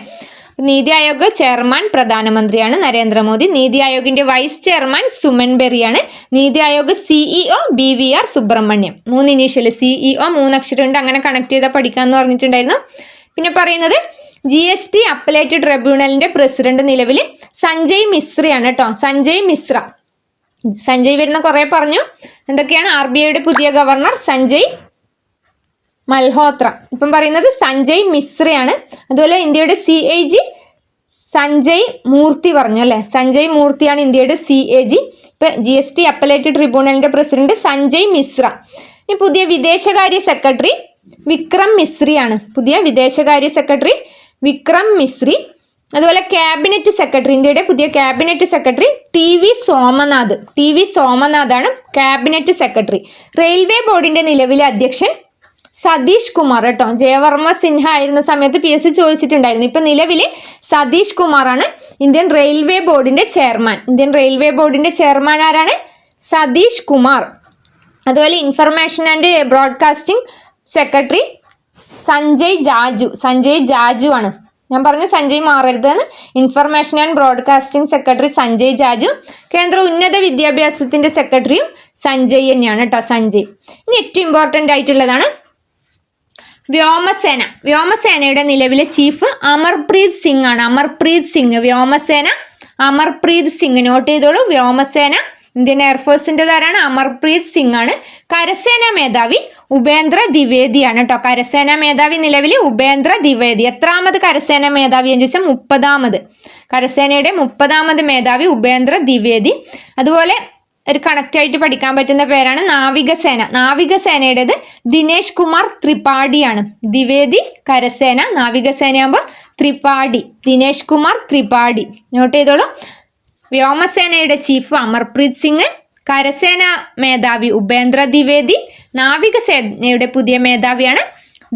നീതി ആയോഗ് ചെയർമാൻ പ്രധാനമന്ത്രിയാണ് നരേന്ദ്രമോദി. നീതി ആയോഗിന്റെ vice chairman Suman ബെറിയാണ്. NITI Aayog CEO B V R Subrahmanyam. മൂന്ന് ഇനീഷ്യൽ സിഇഒ മൂന്നക്ഷരം ഉണ്ട് അങ്ങനെ കണക്ട് ചെയ്താൽ പഠിക്കാമെന്ന് പറഞ്ഞിട്ടുണ്ടായിരുന്നു. പിന്നെ പറയുന്നത് ജി എസ് ടി അപ്പലേറ്റ് ട്രിബ്യൂണലിന്റെ പ്രസിഡന്റ് നിലവിൽ സഞ്ജയ് മിശ്രയാണ് കേട്ടോ സഞ്ജയ് മിശ്ര. സഞ്ജയ് വരുന്ന കുറെ പറഞ്ഞു. എന്തൊക്കെയാണ് ആർ ബി ഐയുടെ പുതിയ ഗവർണർ? സഞ്ജയ് മൽഹോത്ര. ഇപ്പം പറയുന്നത് സഞ്ജയ് മിശ്രയാണ്. അതുപോലെ ഇന്ത്യയുടെ C A G Sanjay Murthy പറഞ്ഞു അല്ലേ? സഞ്ജയ് മൂർത്തിയാണ് ഇന്ത്യയുടെ സി എ ജി. ഇപ്പൊ ജി എസ് ടി അപ്പലേറ്റ് ട്രിബ്യൂണലിന്റെ പ്രസിഡന്റ് സഞ്ജയ് മിശ്ര. ഇനി പുതിയ വിദേശകാര്യ സെക്രട്ടറി വിക്രം മിശ്രിയാണ്. പുതിയ വിദേശകാര്യ സെക്രട്ടറി വിക്രം മിശ്രി അതുപോലെ ക്യാബിനറ്റ് സെക്രട്ടറി ഇന്ത്യയുടെ പുതിയ cabinet secretary T V Somanath. T V സോമനാഥാണ് cabinet secretary. Railway ബോർഡിന്റെ നിലവിലെ അധ്യക്ഷൻ സതീഷ് കുമാർ കേട്ടോ. ജയവർമ്മ സിൻഹ ആയിരുന്ന സമയത്ത് പി എസ് സി ചോദിച്ചിട്ടുണ്ടായിരുന്നു. ഇപ്പൊ നിലവിൽ സതീഷ് കുമാറാണ് ഇന്ത്യൻ റെയിൽവേ ബോർഡിന്റെ ചെയർമാൻ. ഇന്ത്യൻ റെയിൽവേ ബോർഡിന്റെ ചെയർമാൻ ആരാണ്? സതീഷ് കുമാർ. അതുപോലെ information and broadcasting secretary Sanjay Jaju. Sanjay Jaju ആണ്. ഞാൻ പറഞ്ഞു Sanjay മാറരുതെന്ന്. Information and broadcasting secretary Sanjay Jaju. കേന്ദ്ര ഉന്നത വിദ്യാഭ്യാസത്തിന്റെ സെക്രട്ടറിയും സഞ്ജയ് തന്നെയാണ് കേട്ടോ സഞ്ജയ്. ഇനി ഏറ്റവും ഇമ്പോർട്ടന്റ് ആയിട്ടുള്ളതാണ് വ്യോമസേന. വ്യോമസേനയുടെ നിലവിലെ ചീഫ് അമർപ്രീത് സിംഗ് ആണ്. അമർപ്രീത് സിംഗ് വ്യോമസേന. അമർപ്രീത് സിംഗ് നോട്ട് ചെയ്തോളൂ. വ്യോമസേന ഇന്ത്യൻ എയർഫോഴ്സിന്റെതാരാണ് അമർപ്രീത് സിംഗ് ആണ് കരസേനാ മേധാവി ഉപേന്ദ്ര ദ്വിവേദിയാണ് കേട്ടോ കരസേനാ മേധാവി നിലവിൽ ഉപേന്ദ്ര ദ്വിവേദി. എത്രാമത് കരസേനാ മേധാവി എന്ന് ചോദിച്ചാൽ മുപ്പതാമത്. കരസേനയുടെ മുപ്പതാമത് മേധാവി ഉപേന്ദ്ര ദ്വിവേദി. അതുപോലെ ഒരു കണക്റ്റ് ആയിട്ട് പഠിക്കാൻ പറ്റുന്ന പേരാണ് നാവികസേന. നാവികസേനയുടേത് ദിനേശ് കുമാർ ത്രിപാഠിയാണ്. ദ്വിവേദി കരസേന നാവികസേനയാകുമ്പോൾ ത്രിപാഠി. ദിനേശ് കുമാർ ത്രിപാഠി. നോട്ട് ചെയ്തോളൂ. വ്യോമസേനയുടെ ചീഫ് അമർപ്രീത് സിംഗ് കരസേന മേധാവി ഉപേന്ദ്ര ദ്വിവേദി നാവികസേനയുടെ പുതിയ മേധാവിയാണ്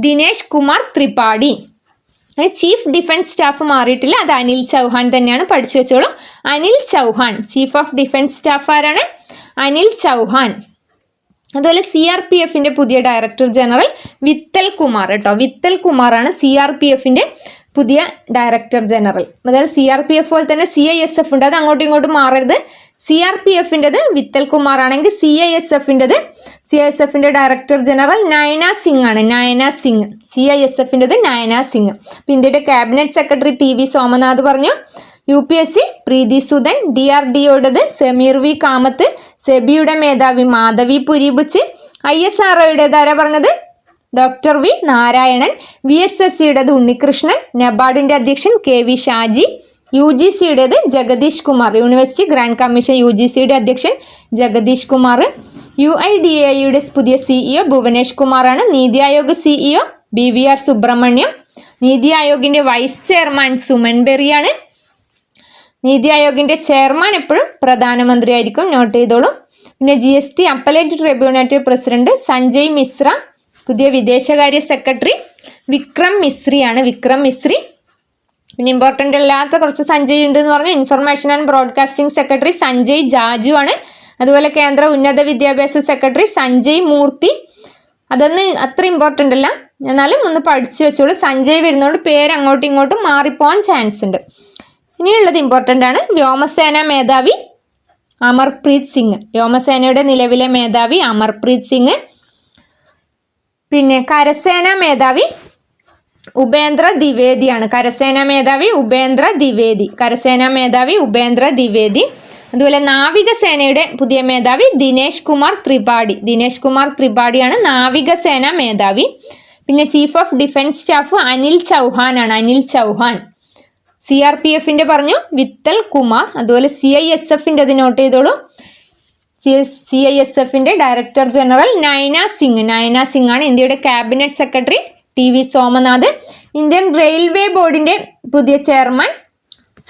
Dinesh Kumar Tripathi. Chief defence staff മാറിയിട്ടില്ല അത് അനിൽ ചൗഹാൻ തന്നെയാണ് പഠിച്ചു വെച്ചോളൂ. Anil Chauhan chief of defence staff ആരാണ്? അനിൽ ചൗഹാൻ. അതുപോലെ സി ആർ പി എഫിന്റെ പുതിയ ഡയറക്ടർ ജനറൽ വിത്തൽ കുമാർ. കേട്ടോ വിത്തൽ കുമാറാണ് സി ആർ പി എഫിന്റെ പുതിയ ഡയറക്ടർ ജനറൽ അതായത് സി ആർ പി എഫ് പോലെ തന്നെ സി ഐ എസ് എഫ് ഉണ്ട്. അത് അങ്ങോട്ടും ഇങ്ങോട്ടും മാറരുത്. സി ആർ പി എഫിന്റെത് വിത്തൽ കുമാർ ആണെങ്കിൽ സി ഐ എസ് എഫിന്റെത് സി ഐ എസ് എഫിന്റെ ഡയറക്ടർ ജനറൽ നയന സിംഗ് ആണ്. Nayana Singh. C I S എഫിന്റെത് Nayana Singh. അപ്പം ഇന്ത്യയുടെ cabinet secretary T V Somanath പറഞ്ഞു. U P S C Preeti Sudhan D R D ഒയുടേത് Sameer V Kamath സെബിയുടെ മേധാവി Madhabi Puri Buch I S R ഒയുടേത് ആരാ പറഞ്ഞത്? Doctor V Narayanan V S S സിയുടേത് Unnikrishnan നബാർഡിന്റെ അധ്യക്ഷൻ K V Shaji U G സിയുടേത് Jagadish Kumar university grant commission U G സിയുടെ അധ്യക്ഷൻ Jagadish Kumar U I D എയുടെ പുതിയ സിഇഒ ഭുവനേഷ് കുമാറാണ് Niti Aayog CEO B V R Subrahmanyam Niti ആയോഗിന്റെ vice chairman Suman ബെറിയാണ്. നീതി ആയോഗിന്റെ chairman എപ്പോഴും പ്രധാനമന്ത്രിയായിരിക്കും നോട്ട് ചെയ്തോളും. പിന്നെ G S T appellate tribunal president Sanjay Mishra പുതിയ വിദേശകാര്യ സെക്രട്ടറി വിക്രം മിശ്രിയാണ് വിക്രം മിശ്രി പിന്നെ ഇമ്പോർട്ടന്റ് അല്ലാത്ത കുറച്ച് സഞ്ജയ് ഉണ്ട് എന്ന് പറഞ്ഞു. Information and broadcasting secretary Sanjay Jaju ആണ്. അതുപോലെ കേന്ദ്ര ഉന്നത വിദ്യാഭ്യാസ സെക്രട്ടറി സഞ്ജയ് മൂർത്തി. അതൊന്നും അത്ര ഇമ്പോർട്ടന്റ് അല്ല. എന്നാലും ഒന്ന് പഠിച്ചു വെച്ചോളൂ. സഞ്ജയ് വരുന്നതുകൊണ്ട് പേര് അങ്ങോട്ടും ഇങ്ങോട്ടും മാറിപ്പോവാൻ ചാൻസ് ഉണ്ട്. ഇനിയുള്ളത് ഇമ്പോർട്ടന്റ് ആണ്. വ്യോമസേന മേധാവി അമർപ്രീത് സിംഗ്. വ്യോമസേനയുടെ നിലവിലെ മേധാവി അമർപ്രീത് സിംഗ്. പിന്നെ കരസേന മേധാവി ഉപേന്ദ്ര ദ്വിവേദിയാണ് കരസേന മേധാവി ഉപേന്ദ്ര ദ്വിവേദി. കരസേന മേധാവി ഉപേന്ദ്ര ദ്വിവേദി. അതുപോലെ നാവികസേനയുടെ പുതിയ മേധാവി ദിനേശ് കുമാർ ത്രിപാഠി. ദിനേശ് കുമാർ ത്രിപാഠിയാണ് നാവികസേന മേധാവി. പിന്നെ chief of defence staff Anil Chauhan ആണ്. Anil Chauhan. C R P എഫിന്റെ പറഞ്ഞു വിത്തൽ കുമാർ. അതുപോലെ സി ഐ എസ് എഫിന്റെ അത് നോട്ട് ചെയ്തോളൂ. C S C I S എഫിന്റെ ഡയറക്ടർ ജനറൽ നയന സിംഗ്. നയന സിംഗ് ആണ് ഇന്ത്യയുടെ cabinet secretary T V Somanath. Indian railway ബോർഡിന്റെ പുതിയ ചെയർമാൻ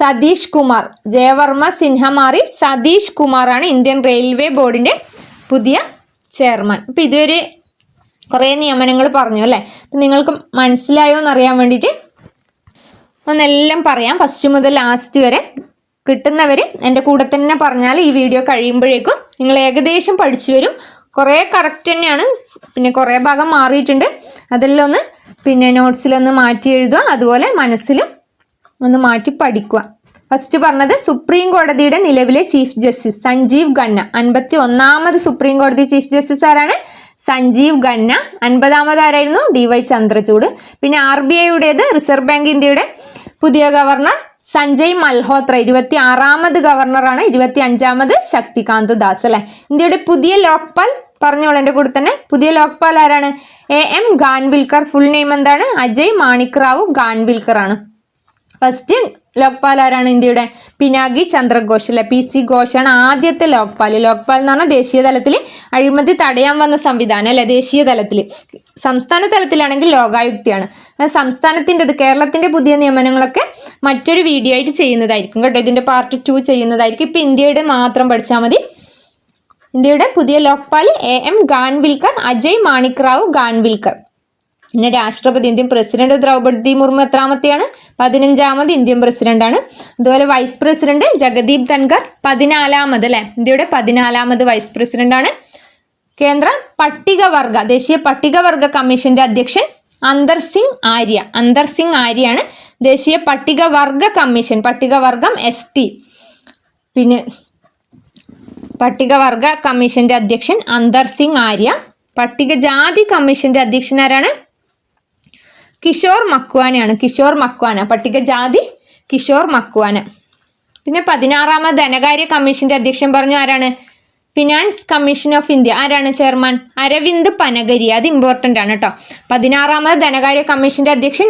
സതീഷ് കുമാർ. ജയവർമ്മ സിൻഹ മാറി സതീഷ് കുമാറാണ് ഇന്ത്യൻ റെയിൽവേ ബോർഡിന്റെ പുതിയ ചെയർമാൻ അപ്പം ഇതുവരെ കുറേ നിയമനങ്ങൾ പറഞ്ഞു അല്ലേ? അപ്പം നിങ്ങൾക്ക് മനസ്സിലായോ എന്നറിയാൻ വേണ്ടിയിട്ട് ഒന്നെല്ലാം പറയാം. ഫസ്റ്റ് മുതൽ ലാസ്റ്റ് വരെ കിട്ടുന്നവർ എന്റെ കൂടെ തന്നെ പറഞ്ഞാൽ ഈ വീഡിയോ കഴിയുമ്പോഴേക്കും നിങ്ങൾ ഏകദേശം പഠിച്ചു വരും. കുറേ കറക്റ്റ് തന്നെയാണ്. പിന്നെ കുറേ ഭാഗം മാറിയിട്ടുണ്ട്. അതെല്ലാം ഒന്ന് പിന്നെ നോട്ട്സിലൊന്ന് മാറ്റി എഴുതുക. അതുപോലെ മനസ്സിലും ഒന്ന് മാറ്റി പഠിക്കുക. ഫസ്റ്റ് പറഞ്ഞത് സുപ്രീം കോടതിയുടെ നിലവിലെ ചീഫ് ജസ്റ്റിസ് സഞ്ജീവ് ഖന്ന. അൻപത്തി ഒന്നാമത് സുപ്രീം കോടതി ചീഫ് ജസ്റ്റിസ് ആരാണ്? സഞ്ജീവ് ഖന്ന. അൻപതാമത് ആരായിരുന്നു? D Y Chandrachud. പിന്നെ ആർ ബി ഐയുടേത് റിസർവ് ബാങ്ക് ഇന്ത്യയുടെ പുതിയ ഗവർണർ സഞ്ജയ് മൽഹോത്ര ഇരുപത്തി ആറാമത് ഗവർണറാണ് ഇരുപത്തി അഞ്ചാമത് ശക്തികാന്ത് ദാസ് അല്ലെ? ഇന്ത്യയുടെ പുതിയ ലോക്പാൽ പറഞ്ഞോളൂ എന്റെ കൂടെ തന്നെ. പുതിയ ലോക്പാൽ ആരാണ്? A M Khanwilkar full name എന്താണ്? അജയ് മാണിക് റാവു ഗാൻവിൽക്കർ ആണ് ഫസ്റ്റ് ലോക്പാൽ ആരാണ് ഇന്ത്യയുടെ പിനാകി ചന്ദ്രഘോഷ് അല്ലെ? പി സി ഘോഷാണ് ആദ്യത്തെ ലോക്പാൽ ലോക്പാൽ എന്ന് പറഞ്ഞാൽ ദേശീയ തലത്തിൽ അഴിമതി തടയാൻ വന്ന സംവിധാനം അല്ലെ? ദേശീയ തലത്തിൽ സംസ്ഥാന തലത്തിലാണെങ്കിൽ ലോകായുക്തിയാണ്. സംസ്ഥാനത്തിന്റെത് കേരളത്തിന്റെ പുതിയ നിയമനങ്ങളൊക്കെ മറ്റൊരു വീഡിയോ ആയിട്ട് ചെയ്യുന്നതായിരിക്കും കേട്ടോ. ഇതിന്റെ പാർട്ട് ടു ചെയ്യുന്നതായിരിക്കും. ഇപ്പം ഇന്ത്യയുടെ മാത്രം പഠിച്ചാൽ മതി. ഇന്ത്യയുടെ പുതിയ ലോക്പാൽ എ എം ഗാൻവിൽക്കർ അജയ് മാണിക് റാവു ഗാൻവിൽക്കർ. പിന്നെ രാഷ്ട്രപതി ഇന്ത്യൻ പ്രസിഡന്റ് ദ്രൗപദി മുർമു എത്രാമത്തെയാണ്? പതിനഞ്ചാമത് ഇന്ത്യൻ പ്രസിഡന്റാണ്. അതുപോലെ വൈസ് പ്രസിഡന്റ് ജഗദീപ് ധൻഖർ പതിനാലാമത് അല്ലെ? ഇന്ത്യയുടെ പതിനാലാമത് വൈസ് പ്രസിഡന്റാണ് കേന്ദ്ര പട്ടികവർഗ ദേശീയ പട്ടികവർഗ കമ്മീഷന്റെ അധ്യക്ഷൻ അന്തർ സിംഗ് ആര്യ. അന്തർ സിംഗ് ആര്യയാണ് ദേശീയ പട്ടികവർഗ കമ്മീഷൻ പട്ടികവർഗം എസ് ടി. പിന്നെ പട്ടികവർഗ കമ്മീഷന്റെ അധ്യക്ഷൻ അന്തർ സിംഗ് ആര്യ. പട്ടികജാതി കമ്മീഷന്റെ അധ്യക്ഷൻ ആരാണ്? കിഷോർ മക്വാനയാണ് കിഷോർ മക്വാന. പട്ടികജാതി കിഷോർ മക്വാന. പിന്നെ പതിനാറാമത് ധനകാര്യ കമ്മീഷന്റെ അധ്യക്ഷൻ പറഞ്ഞു ആരാണ്? ഫിനാൻസ് കമ്മീഷൻ ഓഫ് ഇന്ത്യ ആരാണ് ചെയർമാൻ? അരവിന്ദ് പനഗരി. അത് ഇമ്പോർട്ടന്റ് ആണ് കേട്ടോ പതിനാറാമത് ധനകാര്യ കമ്മീഷന്റെ അധ്യക്ഷൻ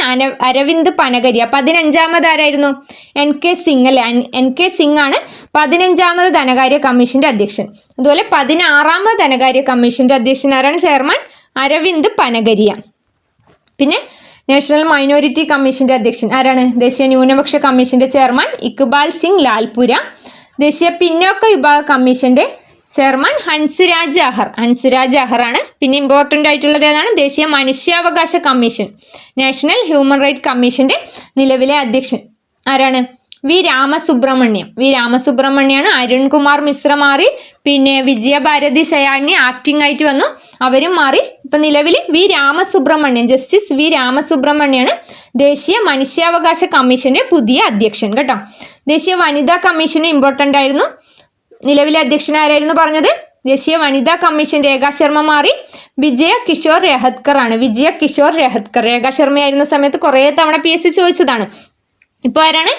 അരവിന്ദ് പനഗരിയ പതിനഞ്ചാമത് ആരായിരുന്നു? എൻ കെ സിംഗ് അല്ലെ? എൻ കെ സിംഗ് ആണ് പതിനഞ്ചാമത് ധനകാര്യ കമ്മീഷന്റെ അധ്യക്ഷൻ. അതുപോലെ പതിനാറാമത് ധനകാര്യ കമ്മീഷന്റെ അധ്യക്ഷൻ ആരാണ്? ചെയർമാൻ അരവിന്ദ് പനഗരിയ. പിന്നെ നാഷണൽ മൈനോറിറ്റി കമ്മീഷന്റെ അധ്യക്ഷൻ ആരാണ്? ദേശീയ ന്യൂനപക്ഷ കമ്മീഷന്റെ ചെയർമാൻ ഇക്ബാൽ സിംഗ് ലാൽപുര. ദേശീയ പിന്നോക്ക വിഭാഗ കമ്മീഷന്റെ ചെയർമാൻ ഹൻസ്രാജ് അഹർ ഹൻസ്രാജ് ആണ്. പിന്നെ ഇമ്പോർട്ടന്റ് ആയിട്ടുള്ളത് ഏതാണ്? ദേശീയ മനുഷ്യാവകാശ കമ്മീഷൻ. നാഷണൽ ഹ്യൂമൻ റൈറ്റ് കമ്മീഷന്റെ നിലവിലെ അധ്യക്ഷൻ ആരാണ്? വി രാമസുബ്രഹ്മണ്യം. വി രാമസുബ്രഹ്മണ്യാണ് അരുൺകുമാർ മിശ്ര മാറി പിന്നെ വിജയഭാരതി സയാനി ആക്ടിംഗ് ആയിട്ട് വന്നു. അവരും മാറി. ഇപ്പൊ നിലവിൽ വി രാമസുബ്രഹ്മണ്യൻ ജസ്റ്റിസ് വി രാമസുബ്രഹ്മണ്യാണ് ദേശീയ മനുഷ്യാവകാശ കമ്മീഷന്റെ പുതിയ അധ്യക്ഷൻ കേട്ടോ. ദേശീയ വനിതാ കമ്മീഷനും ഇമ്പോർട്ടന്റ് ആയിരുന്നു. നിലവിലെ അധ്യക്ഷൻ ആരായിരുന്നു പറഞ്ഞത്? ദേശീയ വനിതാ കമ്മീഷൻ രേഖാ ശർമ്മ മാറി. വിജയ കിഷോർ രഹത്കർ ആണ്. വിജയ കിഷോർ രഹത്കർ. രേഖാ ശർമ്മയായിരുന്ന സമയത്ത് കുറേ തവണ പി എസ് സി ചോദിച്ചതാണ്. ഇപ്പോൾ ആരാണ്?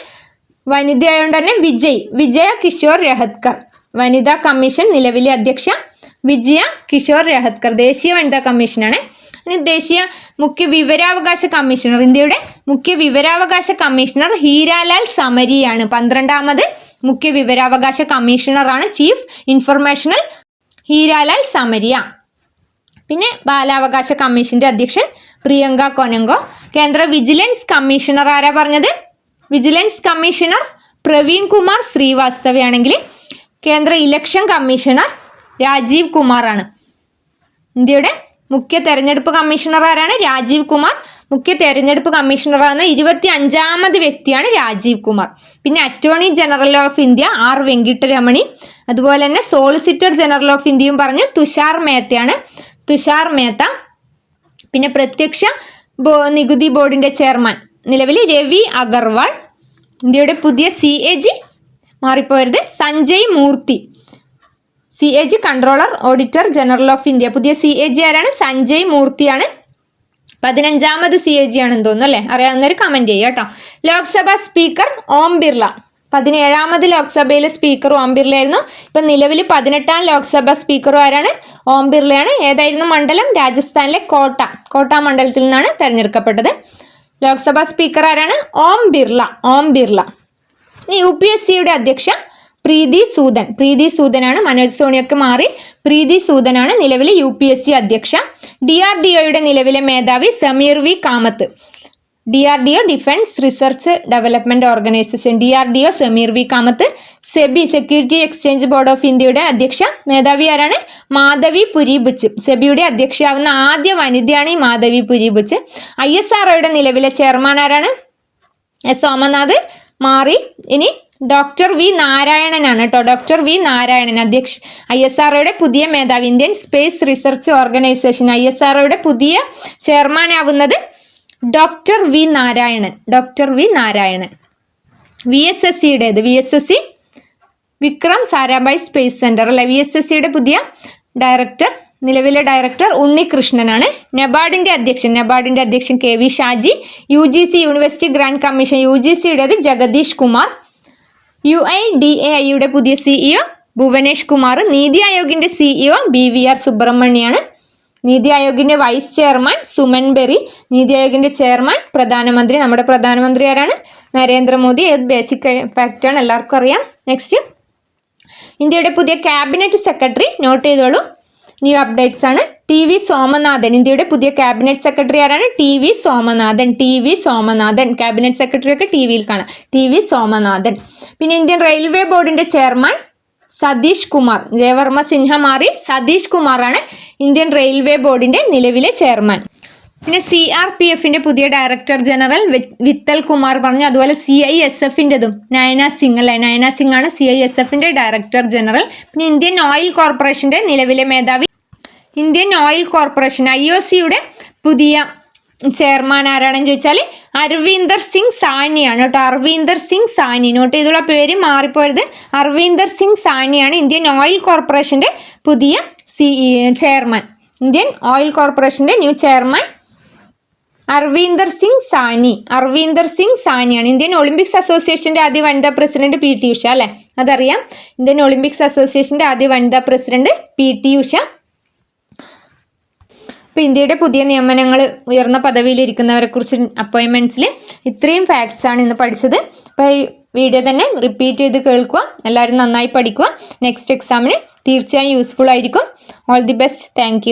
വനിതയായതുകൊണ്ട് തന്നെ വിജയ് വിജയ കിഷോർ രഹത്കർ. വനിതാ കമ്മീഷൻ നിലവിലെ അധ്യക്ഷ വിജയ കിഷോർ രഹത്കർ. ദേശീയ വനിതാ കമ്മീഷനാണ്. ദേശീയ മുഖ്യ വിവരാവകാശ കമ്മീഷണർ ഇന്ത്യയുടെ മുഖ്യ വിവരാവകാശ കമ്മീഷണർ ഹീരാലാൽ സമരിയാണ്. പന്ത്രണ്ടാമത് മുഖ്യ വിവരാവകാശ കമ്മീഷണറാണ് ചീഫ് ഇൻഫർമേഷണൽ ഹീരാലാൽ സമരിയ. പിന്നെ ബാലാവകാശ കമ്മീഷന്റെ അധ്യക്ഷൻ പ്രിയങ്ക കൊനങ്കോ. കേന്ദ്ര വിജിലൻസ് കമ്മീഷണർ ആരാ പറഞ്ഞത്? വിജിലൻസ് കമ്മീഷണർ പ്രവീൺ കുമാർ ശ്രീവാസ്തവയാണെങ്കിൽ കേന്ദ്ര ഇലക്ഷൻ കമ്മീഷണർ രാജീവ് കുമാറാണ്. ഇന്ത്യയുടെ മുഖ്യ തെരഞ്ഞെടുപ്പ് കമ്മീഷണർ ആരാണ്? രാജീവ് കുമാർ. മുഖ്യ തെരഞ്ഞെടുപ്പ് കമ്മീഷണറാണ് ഇരുപത്തി അഞ്ചാമത് വ്യക്തിയാണ് രാജീവ് കുമാർ. പിന്നെ attorney general of India R Venkataramani. അതുപോലെ തന്നെ സോളിസിറ്റർ ജനറൽ ഓഫ് ഇന്ത്യയും പറഞ്ഞു തുഷാർ മേത്തയാണ്. തുഷാർ മേത്ത. പിന്നെ പ്രത്യക്ഷ നികുതി ബോർഡിന്റെ ചെയർമാൻ. നിലവിൽ രവി അഗർവാൾ ഇന്ത്യയുടെ പുതിയ C A G മാറിപ്പോയത് Sanjay Murthy. C A G controller auditor general of India. പുതിയ സി എ ജി ആരാണ്? സഞ്ജയ് മൂർത്തിയാണ്. പതിനഞ്ചാമത് സി എ ജി ആണെന്ന് തോന്നുന്നു അല്ലേ? അറിയാവുന്നവർ കമന്റ് ചെയ്യുക കേട്ടോ. ലോക്സഭാ സ്പീക്കർ ഓം ബിർള. പതിനേഴാമത് ലോക്സഭയിലെ സ്പീക്കർ ഓം ബിർളയായിരുന്നു. ഇപ്പം നിലവിൽ പതിനെട്ടാം ലോക്സഭാ സ്പീക്കറും ആരാണ്? ഓം ബിർളയാണ്. ഏതായിരുന്നു മണ്ഡലം? രാജസ്ഥാനിലെ കോട്ട. കോട്ട മണ്ഡലത്തിൽ നിന്നാണ് തെരഞ്ഞെടുക്കപ്പെട്ടത്. ലോക്സഭാ സ്പീക്കർ ആരാണ്? Om Birla. Om Birla. U P S സിയുടെ അധ്യക്ഷ പ്രീതി സൂദൻ. പ്രീതി സൂദനാണ്. മനോജ് സോണിയൊക്കെ മാറി പ്രീതി സൂദനാണ് നിലവിലെ യു പി എസ് സി അധ്യക്ഷ. ഡി ആർ ഡി ഒയുടെ നിലവിലെ മേധാവി Sameer V Kamat. D R D O defence research development organisation D R D O Sameer V Kamat SEBI security exchange board of ഇന്ത്യയുടെ അധ്യക്ഷ. മേധാവി ആരാണ്? മാധവി പുരിബുച്ച്. സെബിയുടെ അധ്യക്ഷയാവുന്ന ആദ്യ വനിതയാണ് ഈ Madhavi Puri Buch. I S R ഒയുടെ നിലവിലെ ചെയർമാൻ ആരാണ്? എസ് സോമനാഥ് മാറി. ഇനി ഡോക്ടർ വി നാരായണനാണ് കേട്ടോ. ഡോക്ടർ വി നാരായണൻ അധ്യക്ഷ. ഐ എസ് ആർഒയുടെ പുതിയ മേധാവി. Indian space research organisation. I S ആർഒയുടെ പുതിയ ചെയർമാൻ ആവുന്നത് doctor V Narayanan doctor V Narayanan. V S S സിയുടേത് V S S C Vikram Sarabhai space centre അല്ലെ? വി എസ് എസ് സിയുടെ പുതിയ director നിലവിലെ ഡയറക്ടർ ഉണ്ണികൃഷ്ണനാണ്. നബാർഡിന്റെ അധ്യക്ഷൻ. നബാർഡിന്റെ അധ്യക്ഷൻ K V Shaji. U G C university grant commission U G സിയുടേത് Jagadish Kumar. U I D A ഐയുടെ പുതിയ CEO Bhuvanesh Kumar. Niti ആയോഗിന്റെ സിഇഒ ബി വി ആർ സുബ്രഹ്മണ്യാണ്. നീതി ആയോഗിന്റെ vice chairman Suman berry Niti ആയോഗിന്റെ ചെയർമാൻ പ്രധാനമന്ത്രി. നമ്മുടെ പ്രധാനമന്ത്രി ആരാണ്? നരേന്ദ്രമോദി. ഏത് ബേസിക് ഫാക്റ്റാണ് എല്ലാവർക്കും അറിയാം. നെക്സ്റ്റ് ഇന്ത്യയുടെ പുതിയ ക്യാബിനറ്റ് സെക്രട്ടറി നോട്ട് ചെയ്തോളൂ. ന്യൂ അപ്ഡേറ്റ്സ് ആണ്. T V Somanathan. ഇന്ത്യയുടെ പുതിയ ക്യാബിനറ്റ് സെക്രട്ടറി ആരാണ്? T V Somanathan. T V Somanathan. Cabinet secretary ഒക്കെ ടി വിയിൽ കാണാം. T V Somanathan. പിന്നെ ഇന്ത്യൻ റെയിൽവേ ബോർഡിന്റെ ചെയർമാൻ സതീഷ് കുമാർ ജയവർമ്മ സിൻഹ മാറി സതീഷ് കുമാറാണ് ഇന്ത്യൻ റെയിൽവേ ബോർഡിന്റെ നിലവിലെ ചെയർമാൻ. പിന്നെ സി ആർ പി എഫിന്റെ പുതിയ ഡയറക്ടർ ജനറൽ വിത്തൽ കുമാർ പറഞ്ഞു അതുപോലെ സി ഐ എസ് എഫിന്റെതും നയന സിംഗ് അല്ലെ? നയന സിംഗ് ആണ് സി ഐ എസ് എഫിന്റെ ഡയറക്ടർ ജനറൽ. പിന്നെ ഇന്ത്യൻ ഓയിൽ കോർപ്പറേഷന്റെ നിലവിലെ മേധാവി Indian oil corporation I O സിയുടെ പുതിയ ചെയർമാൻ ആരാണെന്ന് ചോദിച്ചാൽ അരവിന്ദർ സിംഗ് സാനിയാണ് കേട്ടോ. അരവിന്ദർ സിംഗ് സാനി. നോട്ട് ചെയ്തുള്ള പേര് മാറിപ്പോയത് അരവിന്ദർ സിംഗ് സാനിയാണ് ഇന്ത്യൻ ഓയിൽ കോർപ്പറേഷന്റെ പുതിയ സി ചെയർമാൻ. ഇന്ത്യൻ ഓയിൽ കോർപ്പറേഷന്റെ ന്യൂ ചെയർമാൻ അർവീന്ദർ സിംഗ് സാനി. അർവീന്ദർ സിംഗ് സാനിയാണ്. ഇന്ത്യൻ ഒളിമ്പിക്സ് അസോസിയേഷന്റെ ആദ്യ വനിതാ പ്രസിഡന്റ് പി. ടി. ഉഷ അല്ലേ? അതറിയാം. ഇന്ത്യൻ ഒളിമ്പിക്സ് അസോസിയേഷന്റെ ആദ്യ വനിതാ പ്രസിഡന്റ് പി. ടി. ഉഷ. ഇപ്പൊ ഇന്ത്യയുടെ പുതിയ നിയമനങ്ങൾ ഉയർന്ന പദവിയിലിരിക്കുന്നവരെ കുറിച്ച് അപ്പോയിൻമെന്റ്സിൽ ഇത്രയും ഫാക്ട്സ് ആണ് ഇന്ന് പഠിച്ചത്. അപ്പോൾ ഈ വീഡിയോ തന്നെ റിപ്പീറ്റ് ചെയ്ത് കേൾക്കുക. എല്ലാവരും നന്നായി പഠിക്കുക. നെക്സ്റ്റ് എക്സാമിന് തീർച്ചയായും യൂസ്ഫുൾ ആയിരിക്കും. All the best thank